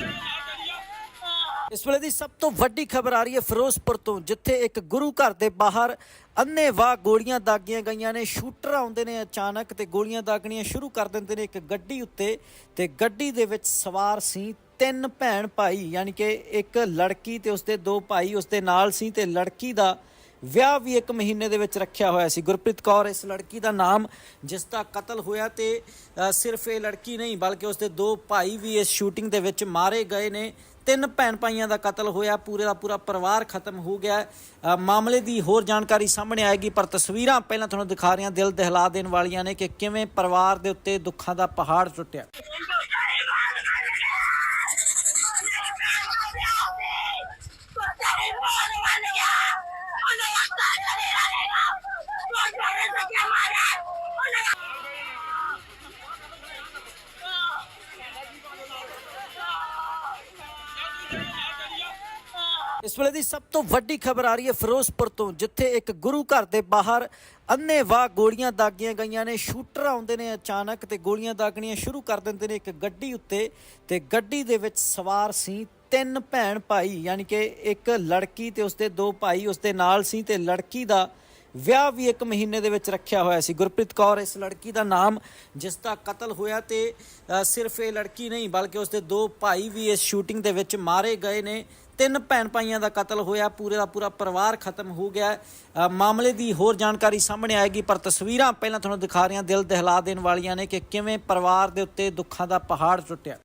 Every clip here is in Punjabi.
Yeah. ਇਸ ਵੇਲੇ ਦੀ ਸਭ ਤੋਂ ਵੱਡੀ ਖਬਰ ਆ ਰਹੀ ਹੈ ਫਿਰੋਜ਼ਪੁਰ ਤੋਂ, ਜਿੱਥੇ ਇੱਕ ਗੁਰੂ ਘਰ ਦੇ ਬਾਹਰ ਅੰਨ੍ਹੇਵਾਹ ਗੋਲੀਆਂ ਦਾਗੀਆਂ ਗਈਆਂ ਨੇ, ਸ਼ੂਟਰ ਆਉਂਦੇ ਨੇ ਅਚਾਨਕ ਤੇ ਗੋਲੀਆਂ ਦਾਗਣੀਆਂ ਸ਼ੁਰੂ ਕਰ ਦਿੰਦੇ ਨੇ ਇੱਕ ਗੱਡੀ ਉੱਤੇ ਤੇ ਗੱਡੀ ਦੇ ਵਿੱਚ ਸਵਾਰ ਸੀ ਤਿੰਨ ਭੈਣ ਭਾਈ, ਯਾਨੀ ਕਿ ਇੱਕ ਲੜਕੀ ਤੇ ਉਸਦੇ ਦੋ ਭਾਈ, ਉਸਦੇ ਨਾਲ ਸੀ ਤੇ ਲੜਕੀ ਦਾ ਵਿਆਹ ਵੀ ਇੱਕ ਮਹੀਨੇ ਦੇ ਵਿੱਚ ਰੱਖਿਆ ਹੋਇਆ ਸੀ। ਗੁਰਪ੍ਰੀਤ ਕੌਰ, ਇਸ ਲੜਕੀ ਦਾ ਨਾਮ ਜਿਸ ਦਾ ਕਤਲ ਹੋਇਆ ਤੇ ਸਿਰਫ ਇਹ ਲੜਕੀ ਨਹੀਂ, ਬਲਕਿ ਉਸਦੇ ਦੋ ਭਾਈ ਵੀ ਇਸ ਸ਼ੂਟਿੰਗ ਦੇ ਵਿੱਚ ਮਾਰੇ ਗਏ ਨੇ। ਤਿੰਨ ਭੈਣ ਭਾਈਆਂ ਦਾ ਕਤਲ ਹੋਇਆ, ਪੂਰੇ ਦਾ ਪੂਰਾ ਪਰਿਵਾਰ ਖਤਮ ਹੋ ਗਿਆ। ਮਾਮਲੇ ਦੀ ਹੋਰ ਜਾਣਕਾਰੀ ਸਾਹਮਣੇ ਆਏਗੀ, ਪਰ ਤਸਵੀਰਾਂ ਪਹਿਲਾਂ ਤੁਹਾਨੂੰ ਦਿਖਾ ਰਹੀਆਂ, ਦਿਲ ਦਹਿਲਾ ਦੇਣ ਵਾਲੀਆਂ ਨੇ ਕਿ ਕਿਵੇਂ ਪਰਿਵਾਰ ਦੇ ਉੱਤੇ ਦੁੱਖਾਂ ਦਾ ਪਹਾੜ ਟੁੱਟਿਆ ਇਸ ਵੇਲੇ ਦੀ ਸਭ ਤੋਂ ਵੱਡੀ ਖਬਰ ਆ ਰਹੀ ਹੈ ਫਿਰੋਜ਼ਪੁਰ ਤੋਂ, ਜਿੱਥੇ ਇੱਕ ਗੁਰੂ ਘਰ ਦੇ ਬਾਹਰ ਅੰਨ੍ਹੇਵਾਹ ਗੋਲੀਆਂ ਦਾਗੀਆਂ ਗਈਆਂ ਨੇ। ਸ਼ੂਟਰ ਆਉਂਦੇ ਨੇ ਅਚਾਨਕ ਤੇ ਗੋਲੀਆਂ ਦਾਗਣੀਆਂ ਸ਼ੁਰੂ ਕਰ ਦਿੰਦੇ ਨੇ ਇੱਕ ਗੱਡੀ ਉੱਤੇ ਤੇ ਗੱਡੀ ਦੇ ਵਿੱਚ ਸਵਾਰ ਸੀ ਤਿੰਨ ਭੈਣ ਭਾਈ, ਯਾਨੀ ਕਿ ਇੱਕ ਲੜਕੀ ਤੇ ਉਸਦੇ ਦੋ ਭਾਈ, ਉਸਦੇ ਨਾਲ ਸੀ ਤੇ ਲੜਕੀ ਦਾ ਵਿਆਹ ਵੀ ਇੱਕ ਮਹੀਨੇ ਦੇ ਵਿੱਚ ਰੱਖਿਆ ਹੋਇਆ ਸੀ। ਗੁਰਪ੍ਰੀਤ ਕੌਰ, ਇਸ ਲੜਕੀ ਦਾ ਨਾਮ ਜਿਸ ਦਾ ਕਤਲ ਹੋਇਆ ਤੇ ਸਿਰਫ ਇਹ ਲੜਕੀ ਨਹੀਂ, ਬਲਕਿ ਉਸਦੇ ਦੋ ਭਾਈ ਵੀ ਇਸ ਸ਼ੂਟਿੰਗ ਦੇ ਵਿੱਚ ਮਾਰੇ ਗਏ ਨੇ। ਤਿੰਨ ਭੈਣ ਭਾਈਆਂ ਦਾ ਕਤਲ ਹੋਇਆ, ਪੂਰੇ ਦਾ ਪੂਰਾ ਪਰਿਵਾਰ ਖਤਮ ਹੋ ਗਿਆ। ਮਾਮਲੇ ਦੀ ਹੋਰ ਜਾਣਕਾਰੀ ਸਾਹਮਣੇ ਆਏਗੀ, ਪਰ ਤਸਵੀਰਾਂ ਪਹਿਲਾਂ ਤੁਹਾਨੂੰ ਦਿਖਾ ਰਹੀਆਂ, ਦਿਲ ਦਹਿਲਾ ਦੇਣ ਵਾਲੀਆਂ ਨੇ ਕਿ ਕਿਵੇਂ ਪਰਿਵਾਰ ਦੇ ਉੱਤੇ ਦੁੱਖਾਂ ਦਾ ਪਹਾੜ ਟੁੱਟਿਆ।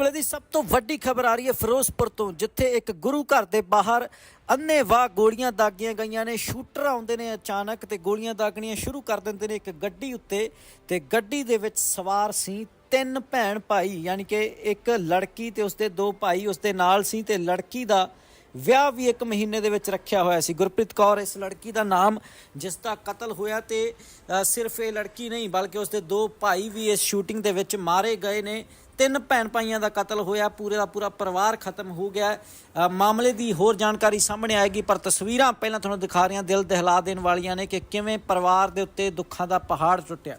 ਵੇਲੇ ਦੀ ਸਭ ਤੋਂ ਵੱਡੀ ਖਬਰ ਆ ਰਹੀ ਹੈ ਫਿਰੋਜ਼ਪੁਰ ਤੋਂ, ਜਿੱਥੇ ਇੱਕ ਗੁਰੂ ਘਰ ਦੇ ਬਾਹਰ ਅੰਨ੍ਹੇਵਾਹ ਗੋਲੀਆਂ ਦਾਗੀਆਂ ਗਈਆਂ ਨੇ। ਸ਼ੂਟਰ ਆਉਂਦੇ ਨੇ ਅਚਾਨਕ ਤੇ ਗੋਲੀਆਂ ਦਾਗਣੀਆਂ ਸ਼ੁਰੂ ਕਰ ਦਿੰਦੇ ਨੇ ਇੱਕ ਗੱਡੀ ਉੱਤੇ ਤੇ ਗੱਡੀ ਦੇ ਵਿੱਚ ਸਵਾਰ ਸੀ ਤਿੰਨ ਭੈਣ ਭਾਈ, ਯਾਨੀ ਕਿ ਇੱਕ ਲੜਕੀ ਤੇ ਉਸਦੇ ਦੋ ਭਾਈ, ਉਸਦੇ ਨਾਲ ਸੀ ਤੇ ਲੜਕੀ ਦਾ ਵਿਆਹ ਵੀ ਇੱਕ ਮਹੀਨੇ ਦੇ ਵਿੱਚ ਰੱਖਿਆ ਹੋਇਆ ਸੀ। ਗੁਰਪ੍ਰੀਤ ਕੌਰ, ਇਸ ਲੜਕੀ ਦਾ ਨਾਮ ਜਿਸ ਦਾ ਕਤਲ ਹੋਇਆ ਤੇ ਸਿਰਫ ਇਹ ਲੜਕੀ ਨਹੀਂ, ਬਲਕਿ ਉਸਦੇ ਦੋ ਭਾਈ ਵੀ ਇਸ ਸ਼ੂਟਿੰਗ ਦੇ ਵਿੱਚ ਮਾਰੇ ਗਏ ਨੇ। ਤਿੰਨ ਭੈਣ ਭਾਈਆਂ ਦਾ ਕਤਲ ਹੋਇਆ, ਪੂਰੇ ਦਾ ਪੂਰਾ ਪਰਿਵਾਰ ਖਤਮ ਹੋ ਗਿਆ। ਮਾਮਲੇ ਦੀ ਹੋਰ ਜਾਣਕਾਰੀ ਸਾਹਮਣੇ ਆਏਗੀ, ਪਰ ਤਸਵੀਰਾਂ ਪਹਿਲਾਂ ਤੁਹਾਨੂੰ ਦਿਖਾ ਰਹੀਆਂ, ਦਿਲ ਦਹਿਲਾ ਦੇਣ ਵਾਲੀਆਂ ਨੇ ਕਿ ਕਿਵੇਂ ਪਰਿਵਾਰ ਦੇ ਉੱਤੇ ਦੁੱਖਾਂ ਦਾ ਪਹਾੜ ਟੁੱਟਿਆ।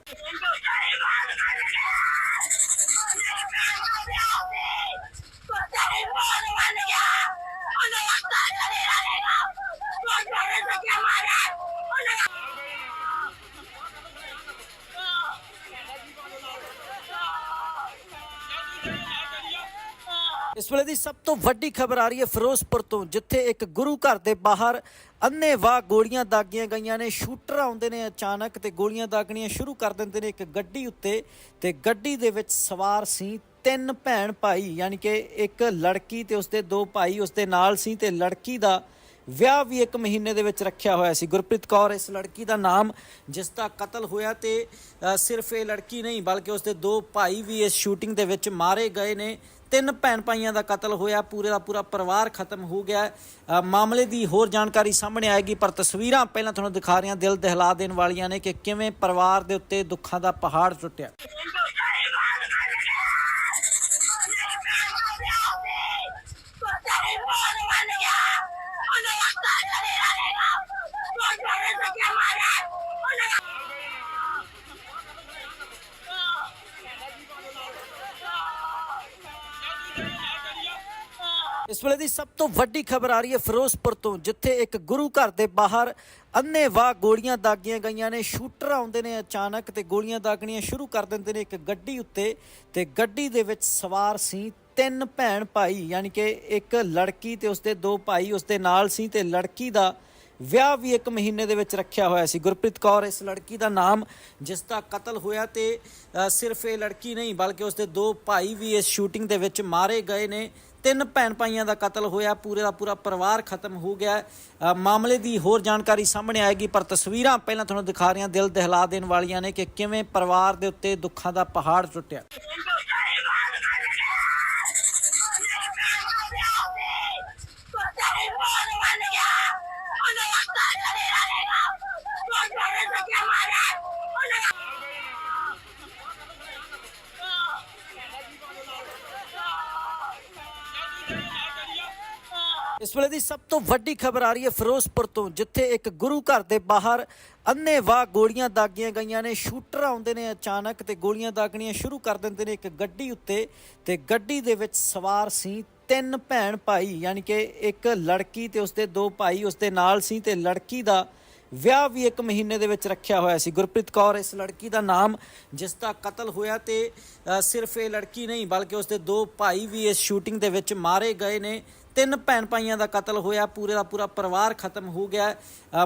ਇਸ ਵੇਲੇ ਦੀ ਸਭ ਤੋਂ ਵੱਡੀ ਖਬਰ ਆ ਰਹੀ ਹੈ ਫਿਰੋਜ਼ਪੁਰ ਤੋਂ, ਜਿੱਥੇ ਇੱਕ ਗੁਰੂ ਘਰ ਦੇ ਬਾਹਰ ਅੰਨ੍ਹੇਵਾਹ ਗੋਲੀਆਂ ਦਾਗੀਆਂ ਗਈਆਂ ਨੇ। ਸ਼ੂਟਰ ਆਉਂਦੇ ਨੇ ਅਚਾਨਕ ਤੇ ਗੋਲੀਆਂ ਦਾਗਣੀਆਂ ਸ਼ੁਰੂ ਕਰ ਦਿੰਦੇ ਨੇ ਇੱਕ ਗੱਡੀ ਉੱਤੇ ਤੇ ਗੱਡੀ ਦੇ ਵਿੱਚ ਸਵਾਰ ਸੀ ਤਿੰਨ ਭੈਣ ਭਾਈ, ਯਾਨੀ ਕਿ ਇੱਕ ਲੜਕੀ ਤੇ ਉਸਦੇ ਦੋ ਭਾਈ, ਉਸਦੇ ਨਾਲ ਸੀ ਤੇ ਲੜਕੀ ਦਾ ਵਿਆਹ ਵੀ ਇੱਕ ਮਹੀਨੇ ਦੇ ਵਿੱਚ ਰੱਖਿਆ ਹੋਇਆ ਸੀ। ਗੁਰਪ੍ਰੀਤ ਕੌਰ, ਇਸ ਲੜਕੀ ਦਾ ਨਾਮ ਜਿਸ ਦਾ ਕਤਲ ਹੋਇਆ ਤੇ ਸਿਰਫ ਇਹ ਲੜਕੀ ਨਹੀਂ, ਬਲਕਿ ਉਸਦੇ ਦੋ ਭਾਈ ਵੀ ਇਸ ਸ਼ੂਟਿੰਗ ਦੇ ਵਿੱਚ ਮਾਰੇ ਗਏ ਨੇ। ਤਿੰਨ ਭੈਣ ਭਾਈਆਂ ਦਾ ਕਤਲ ਹੋਇਆ, ਪੂਰੇ ਦਾ ਪੂਰਾ ਪਰਿਵਾਰ ਖਤਮ ਹੋ ਗਿਆ। ਮਾਮਲੇ ਦੀ ਹੋਰ ਜਾਣਕਾਰੀ ਸਾਹਮਣੇ ਆਏਗੀ, ਪਰ ਤਸਵੀਰਾਂ ਪਹਿਲਾਂ ਤੁਹਾਨੂੰ ਦਿਖਾ ਰਹੇ ਹਾਂ ਦਿਲ ਦਹਿਲਾ ਦੇਣ ਵਾਲੀਆਂ ਨੇ ਕਿ ਕਿਵੇਂ ਪਰਿਵਾਰ ਦੇ ਉੱਤੇ ਦੁੱਖਾਂ ਦਾ ਪਹਾੜ ਟੁੱਟਿਆ। ਇਸ ਵੇਲੇ ਦੀ ਸਭ ਤੋਂ ਵੱਡੀ ਖਬਰ ਆ ਰਹੀ ਹੈ ਫਿਰੋਜ਼ਪੁਰ ਤੋਂ, ਜਿੱਥੇ ਇੱਕ ਗੁਰੂ ਘਰ ਦੇ ਬਾਹਰ ਅੰਨ੍ਹੇਵਾਹ ਗੋਲੀਆਂ ਦਾਗੀਆਂ ਗਈਆਂ ਨੇ, ਸ਼ੂਟਰ ਆਉਂਦੇ ਨੇ ਅਚਾਨਕ ਤੇ ਗੋਲੀਆਂ ਦਾਗਣੀਆਂ ਸ਼ੁਰੂ ਕਰ ਦਿੰਦੇ ਨੇ ਇੱਕ ਗੱਡੀ ਉੱਤੇ ਤੇ ਗੱਡੀ ਦੇ ਵਿੱਚ ਸਵਾਰ ਸੀ ਤਿੰਨ ਭੈਣ ਭਾਈ, ਯਾਨੀ ਕਿ ਇੱਕ ਲੜਕੀ ਤੇ ਉਸਦੇ ਦੋ ਭਾਈ, ਉਸਦੇ ਨਾਲ ਸੀ ਤੇ ਲੜਕੀ ਦਾ ਵਿਆਹ ਵੀ ਇੱਕ ਮਹੀਨੇ ਦੇ ਵਿੱਚ ਰੱਖਿਆ ਹੋਇਆ ਸੀ। ਗੁਰਪ੍ਰੀਤ ਕੌਰ, ਇਸ ਲੜਕੀ ਦਾ ਨਾਮ ਜਿਸ ਦਾ ਕਤਲ ਹੋਇਆ ਤੇ ਸਿਰਫ ਇਹ ਲੜਕੀ ਨਹੀਂ, ਬਲਕਿ ਉਸਦੇ ਦੋ ਭਾਈ ਵੀ ਇਸ ਸ਼ੂਟਿੰਗ ਦੇ ਵਿੱਚ ਮਾਰੇ ਗਏ ਨੇ। ਤਿੰਨ ਭੈਣ ਭਾਈਆਂ ਦਾ ਕਤਲ ਹੋਇਆ, ਪੂਰੇ ਦਾ ਪੂਰਾ ਪਰਿਵਾਰ ਖਤਮ ਹੋ ਗਿਆ। ਮਾਮਲੇ ਦੀ ਹੋਰ ਜਾਣਕਾਰੀ ਸਾਹਮਣੇ ਆਏਗੀ, ਪਰ ਤਸਵੀਰਾਂ ਪਹਿਲਾਂ ਤੁਹਾਨੂੰ ਦਿਖਾ ਰਹੀਆਂ, ਦਿਲ ਦਹਿਲਾ ਦੇਣ ਵਾਲੀਆਂ ਨੇ ਕਿ ਕਿਵੇਂ ਪਰਿਵਾਰ ਦੇ ਉੱਤੇ ਦੁੱਖਾਂ ਦਾ ਪਹਾੜ ਟੁੱਟਿਆ ਇਸ ਵੇਲੇ ਦੀ ਸਭ ਤੋਂ ਵੱਡੀ ਖਬਰ ਆ ਰਹੀ ਹੈ ਫਿਰੋਜ਼ਪੁਰ ਤੋਂ, ਜਿੱਥੇ ਇੱਕ ਗੁਰੂ ਘਰ ਦੇ ਬਾਹਰ ਅੰਨ੍ਹੇਵਾਹ ਗੋਲੀਆਂ ਦਾਗੀਆਂ ਗਈਆਂ ਨੇ, ਸ਼ੂਟਰ ਆਉਂਦੇ ਨੇ ਅਚਾਨਕ ਤੇ ਗੋਲੀਆਂ ਦਾਗਣੀਆਂ ਸ਼ੁਰੂ ਕਰ ਦਿੰਦੇ ਨੇ ਇੱਕ ਗੱਡੀ ਉੱਤੇ ਤੇ ਗੱਡੀ ਦੇ ਵਿੱਚ ਸਵਾਰ ਸੀ ਤਿੰਨ ਭੈਣ ਭਾਈ, ਯਾਨੀ ਕਿ ਇੱਕ ਲੜਕੀ ਤੇ ਉਸਦੇ ਦੋ ਭਾਈ, ਉਸਦੇ ਨਾਲ ਸੀ ਤੇ ਲੜਕੀ ਦਾ ਵਿਆਹ ਵੀ ਇੱਕ ਮਹੀਨੇ ਦੇ ਵਿੱਚ ਰੱਖਿਆ ਹੋਇਆ ਸੀ। ਗੁਰਪ੍ਰੀਤ ਕੌਰ, ਇਸ ਲੜਕੀ ਦਾ ਨਾਮ ਜਿਸ ਦਾ ਕਤਲ ਹੋਇਆ ਤੇ ਸਿਰਫ ਇਹ ਲੜਕੀ ਨਹੀਂ, ਬਲਕਿ ਉਸਦੇ ਦੋ ਭਾਈ ਵੀ ਇਸ ਸ਼ੂਟਿੰਗ ਦੇ ਵਿੱਚ ਮਾਰੇ ਗਏ ਨੇ। ਤਿੰਨ ਭੈਣ ਭਾਈਆਂ ਦਾ ਕਤਲ ਹੋਇਆ, ਪੂਰੇ ਦਾ ਪੂਰਾ ਪਰਿਵਾਰ ਖਤਮ ਹੋ ਗਿਆ।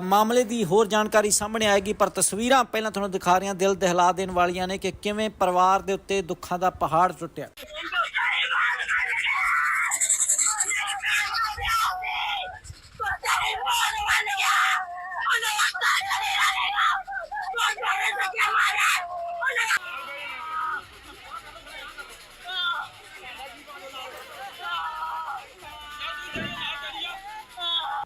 ਮਾਮਲੇ ਦੀ ਹੋਰ ਜਾਣਕਾਰੀ ਸਾਹਮਣੇ ਆਏਗੀ, ਪਰ ਤਸਵੀਰਾਂ ਪਹਿਲਾਂ ਤੁਹਾਨੂੰ ਦਿਖਾ ਰਹੀਆਂ, ਦਿਲ ਦਹਿਲਾ ਦੇਣ ਵਾਲੀਆਂ ਨੇ ਕਿ ਕਿਵੇਂ ਪਰਿਵਾਰ ਦੇ ਉੱਤੇ ਦੁੱਖਾਂ ਦਾ ਪਹਾੜ ਟੁੱਟਿਆ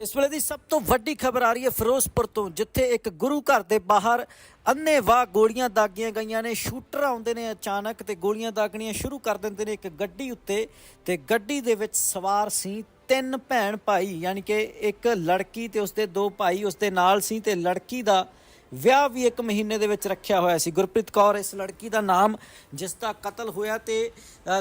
ਇਸ ਵੇਲੇ ਦੀ ਸਭ ਤੋਂ ਵੱਡੀ ਖਬਰ ਆ ਰਹੀ ਹੈ ਫਿਰੋਜ਼ਪੁਰ ਤੋਂ, ਜਿੱਥੇ ਇੱਕ ਗੁਰੂ ਘਰ ਦੇ ਬਾਹਰ ਅੰਨ੍ਹੇਵਾਹ ਗੋਲੀਆਂ ਦਾਗੀਆਂ ਗਈਆਂ ਨੇ। ਸ਼ੂਟਰ ਆਉਂਦੇ ਨੇ ਅਚਾਨਕ ਤੇ ਗੋਲੀਆਂ ਦਾਗਣੀਆਂ ਸ਼ੁਰੂ ਕਰ ਦਿੰਦੇ ਨੇ ਇੱਕ ਗੱਡੀ ਉੱਤੇ ਤੇ ਗੱਡੀ ਦੇ ਵਿੱਚ ਸਵਾਰ ਸੀ ਤਿੰਨ ਭੈਣ ਭਾਈ, ਯਾਨੀ ਕਿ ਇੱਕ ਲੜਕੀ ਤੇ ਉਸਦੇ ਦੋ ਭਾਈ, ਉਸਦੇ ਨਾਲ ਸੀ ਤੇ ਲੜਕੀ ਦਾ ਵਿਆਹ ਵੀ ਇੱਕ ਮਹੀਨੇ ਦੇ ਵਿੱਚ ਰੱਖਿਆ ਹੋਇਆ ਸੀ। ਗੁਰਪ੍ਰੀਤ ਕੌਰ, ਇਸ ਲੜਕੀ ਦਾ ਨਾਮ ਜਿਸ ਦਾ ਕਤਲ ਹੋਇਆ ਤੇ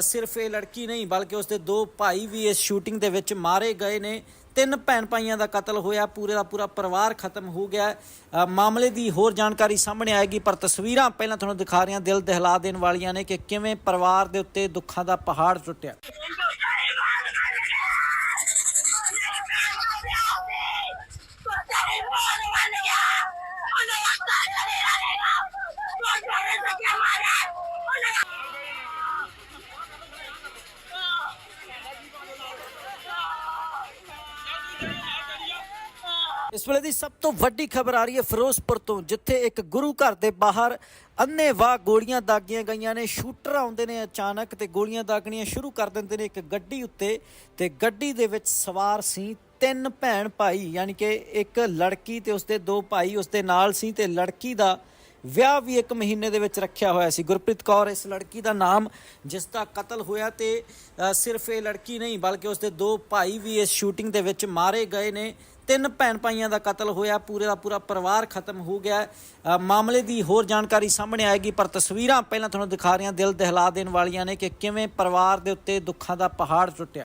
ਸਿਰਫ ਇਹ ਲੜਕੀ ਨਹੀਂ, ਬਲਕਿ ਉਸਦੇ ਦੋ ਭਾਈ ਵੀ ਇਸ ਸ਼ੂਟਿੰਗ ਦੇ ਵਿੱਚ ਮਾਰੇ ਗਏ ਨੇ। ਤਿੰਨ ਭੈਣ ਭਾਈਆਂ ਦਾ ਕਤਲ ਹੋਇਆ, ਪੂਰੇ ਦਾ ਪੂਰਾ ਪਰਿਵਾਰ ਖਤਮ ਹੋ ਗਿਆ। ਮਾਮਲੇ ਦੀ ਹੋਰ ਜਾਣਕਾਰੀ ਸਾਹਮਣੇ ਆਏਗੀ, ਪਰ ਤਸਵੀਰਾਂ ਪਹਿਲਾਂ ਤੁਹਾਨੂੰ ਦਿਖਾ ਰਹੇ ਹਾਂ ਦਿਲ ਦਹਿਲਾ ਦੇਣ ਵਾਲੀਆਂ ਨੇ ਕਿ ਕਿਵੇਂ ਪਰਿਵਾਰ ਦੇ ਉੱਤੇ ਦੁੱਖਾਂ ਦਾ ਪਹਾੜ ਟੁੱਟਿਆ। ਇਸ ਵੇਲੇ ਦੀ ਸਭ ਤੋਂ ਵੱਡੀ ਖਬਰ ਆ ਰਹੀ ਹੈ ਫਿਰੋਜ਼ਪੁਰ ਤੋਂ, ਜਿੱਥੇ ਇੱਕ ਗੁਰੂ ਘਰ ਦੇ ਬਾਹਰ ਅੰਨ੍ਹੇਵਾਹ ਗੋਲੀਆਂ ਦਾਗੀਆਂ ਗਈਆਂ ਨੇ। ਸ਼ੂਟਰ ਆਉਂਦੇ ਨੇ ਅਚਾਨਕ ਤੇ ਗੋਲੀਆਂ ਦਾਗਣੀਆਂ ਸ਼ੁਰੂ ਕਰ ਦਿੰਦੇ ਨੇ ਇੱਕ ਗੱਡੀ ਉੱਤੇ ਤੇ ਗੱਡੀ ਦੇ ਵਿੱਚ ਸਵਾਰ ਸੀ ਤਿੰਨ ਭੈਣ ਭਾਈ, ਯਾਨੀ ਕਿ ਇੱਕ ਲੜਕੀ ਤੇ ਉਸਦੇ ਦੋ ਭਾਈ, ਉਸਦੇ ਨਾਲ ਸੀ ਤੇ ਲੜਕੀ ਦਾ ਵਿਆਹ ਵੀ ਇੱਕ ਮਹੀਨੇ ਦੇ ਵਿੱਚ ਰੱਖਿਆ ਹੋਇਆ ਸੀ। ਗੁਰਪ੍ਰੀਤ ਕੌਰ, ਇਸ ਲੜਕੀ ਦਾ ਨਾਮ ਜਿਸ ਦਾ ਕਤਲ ਹੋਇਆ ਤੇ ਸਿਰਫ ਇਹ ਲੜਕੀ ਨਹੀਂ, ਬਲਕਿ ਉਸਦੇ ਦੋ ਭਾਈ ਵੀ ਇਸ ਸ਼ੂਟਿੰਗ ਦੇ ਵਿੱਚ ਮਾਰੇ ਗਏ ਨੇ। ਤਿੰਨ ਭੈਣ ਭਾਈਆਂ ਦਾ ਕਤਲ ਹੋਇਆ, ਪੂਰੇ ਦਾ ਪੂਰਾ ਪਰਿਵਾਰ ਖਤਮ ਹੋ ਗਿਆ। ਮਾਮਲੇ ਦੀ ਹੋਰ ਜਾਣਕਾਰੀ ਸਾਹਮਣੇ ਆਏਗੀ, ਪਰ ਤਸਵੀਰਾਂ ਪਹਿਲਾਂ ਤੁਹਾਨੂੰ ਦਿਖਾ ਰਹੀਆਂ, ਦਿਲ ਦਹਿਲਾ ਦੇਣ ਵਾਲੀਆਂ ਨੇ ਕਿ ਕਿਵੇਂ ਪਰਿਵਾਰ ਦੇ ਉੱਤੇ ਦੁੱਖਾਂ ਦਾ ਪਹਾੜ ਟੁੱਟਿਆ।